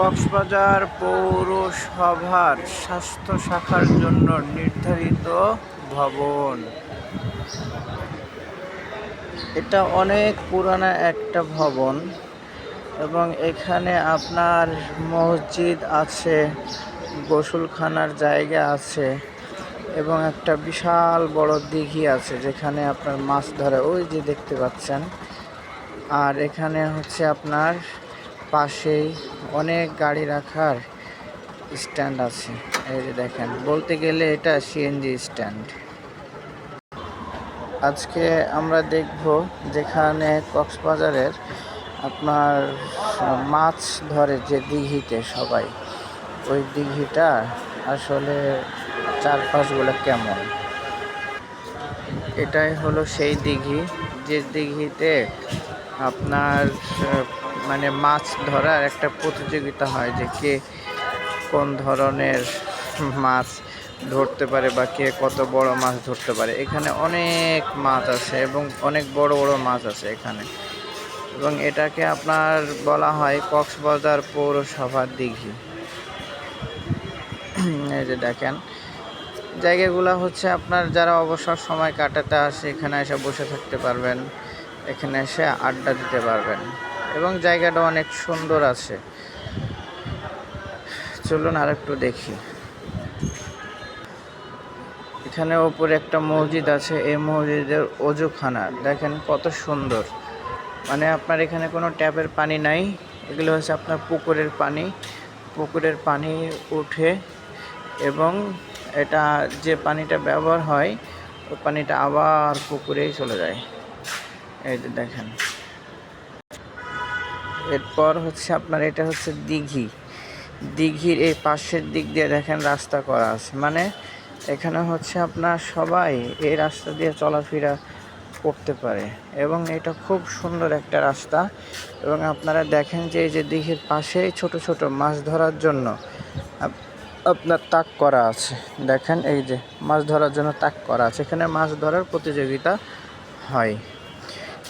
কক্সবাজার পৌরসভার স্বাস্থ্য শাখার জন্য নির্ধারিত ভবন। এটা অনেক পুরানা একটা ভবন এবং এখানে আপনার মসজিদ আছে, গোসলখানার জায়গা আছে এবং একটা বিশাল বড় দিঘি আছে যেখানে আপনার মাছ ধরে, ওই যে দেখতে পাচ্ছেন। আর এখানে হচ্ছে আপনার পাশেই অনেক গাড়ি রাখার স্ট্যান্ড আছে। এই যে দেখেন, বলতে গেলে এটা সিএনজি স্ট্যান্ড। আজকে আমরা দেখব যেখানে কক্সবাজারের আপনার মাছ ধরে যে দিঘিতে সবাই, ওই দিঘিটা আসলে চারপাশগুলো কেমন? এটাই হলো সেই দিঘি, যে দিঘিতে আপনার মানে মাছ ধরার একটা প্রতিযোগিতা হয় যে কে কোন ধরনের মাছ ধরতে পারে বা কে কত বড় মাছ ধরতে পারে। এখানে অনেক মাছ আছে এবং অনেক বড় বড় মাছ আছে এখানে। এবং এটাকে আপনার বলা হয় কক্সবাজার পৌরসভার দিঘি। এই যে দেখেন, জায়গাগুলো হচ্ছে আপনার যারা অবসর সময় কাটাতে আসে, এখানে এসে বসে থাকতে পারবেন, এখানে এসে আড্ডা দিতে পারবেন। এবং জায়গাটা অনেক সুন্দর আছে। চলুন আর একটু দেখি। এখানে ওপরে একটা মসজিদ আছে, এই মসজিদের অজুখানা। দেখেন কত সুন্দর। মানে আপনার এখানে কোনো ট্যাপের পানি নাই, এগুলো হচ্ছে আপনার পুকুরের পানি। পুকুরের পানি উঠে এবং এটা যে পানিটা ব্যবহার হয়, ওই পানিটা আবার পুকুরেই চলে যায়। এই যে দেখেন। এরপর হচ্ছে আপনার এটা হচ্ছে দিঘি। দিঘির এই পাশের দিক দিয়ে দেখেন রাস্তা করা আছে। মানে এখানে হচ্ছে আপনার সবাই এই রাস্তা দিয়ে চলাফেরা করতে পারে। এবং এটা খুব সুন্দর একটা রাস্তা। এবং আপনারা দেখেন যে এই যে দিঘির পাশেই ছোট ছোট মাছ ধরার জন্য আপনার তাক করা আছে। দেখেন এই যে মাছ ধরার জন্য তাক করা আছে। এখানে মাছ ধরার প্রতিযোগিতা হয়।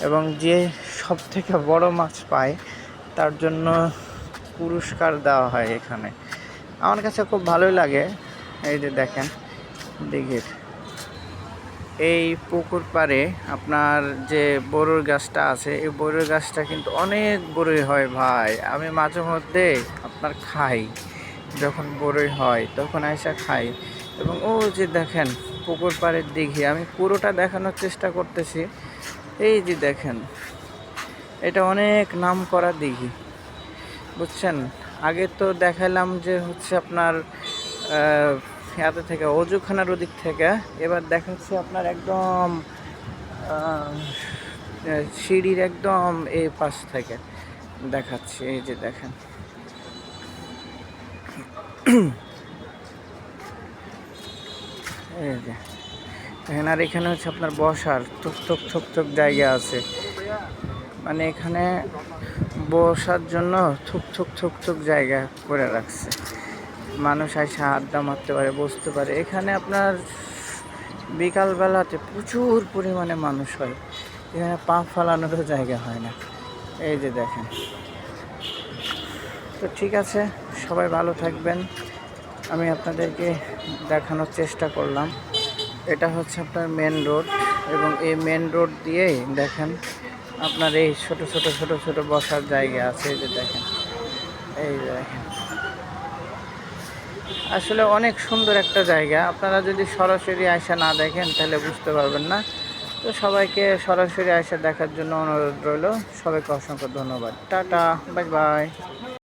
এবং যে সব থেকে বড় মাছ পায় তার জন্য পুরস্কার দেওয়া হয় এখানে। আমার কাছে খুব ভালোই লাগে। এই যে দেখেন, দিঘির। এই পুকুর পাড়ে আপনার যে বড়ুর গাছটা আছে, এই বড়ুর গাছটা কিন্তু অনেক বড়ই হয় ভাই। আমি মাঝে মধ্যে আপনার খাই। যখন বড়ই হয়, তখন আইসা খাই। এবং ও যে দেখেন, পুকুর পাড়ের দিঘি, আমি পুরোটা দেখানোর চেষ্টা করতেছি। এই যে দেখেন এটা অনেক নাম করা দিঘি, বুঝছেন? আগে তো দেখালাম যে হচ্ছে আপনার ইয়াতে থেকে, অজুখানার ওদিক থেকে, এবার দেখাচ্ছি আপনার একদম সিঁড়ির একদম এই পাশ থেকে, দেখাচ্ছি, এই যে দেখেন। এই যে আর এখানে হচ্ছে আপনার বসার থুক থুক থুক থুক জায়গা আছে। মানে এখানে বসার জন্য থুক থুক থুক থুক জায়গা করে রাখছে। মানুষ এসে আড্ডা মারতে পারে, বসতে পারে। এখানে আপনার বিকালবেলাতে প্রচুর পরিমাণে মানুষ হয়। এখানে পা ফালানোরও জায়গা হয় না। এই যে দেখেন। তো ঠিক আছে, সবাই ভালো থাকবেন। আমি আপনাদেরকে দেখানোর চেষ্টা করলাম। এটা হচ্ছে আপনার মেন রোড এবং এই মেন রোড দিয়েই দেখেন আপনার এই ছোট ছোট ছোট ছোট বসার জায়গা আছে এই যে দেখেন। এই দেখেন। আসলে অনেক সুন্দর একটা জায়গা। আপনারা যদি সরাসরি আয়সা না দেখেন, তাহলে বুঝতে পারবেন না। তো সবাইকে সরাসরি আয়সা দেখার জন্য অনুরোধ রইল। সবাইকে অসংখ্য ধন্যবাদ। Tata, bye bye.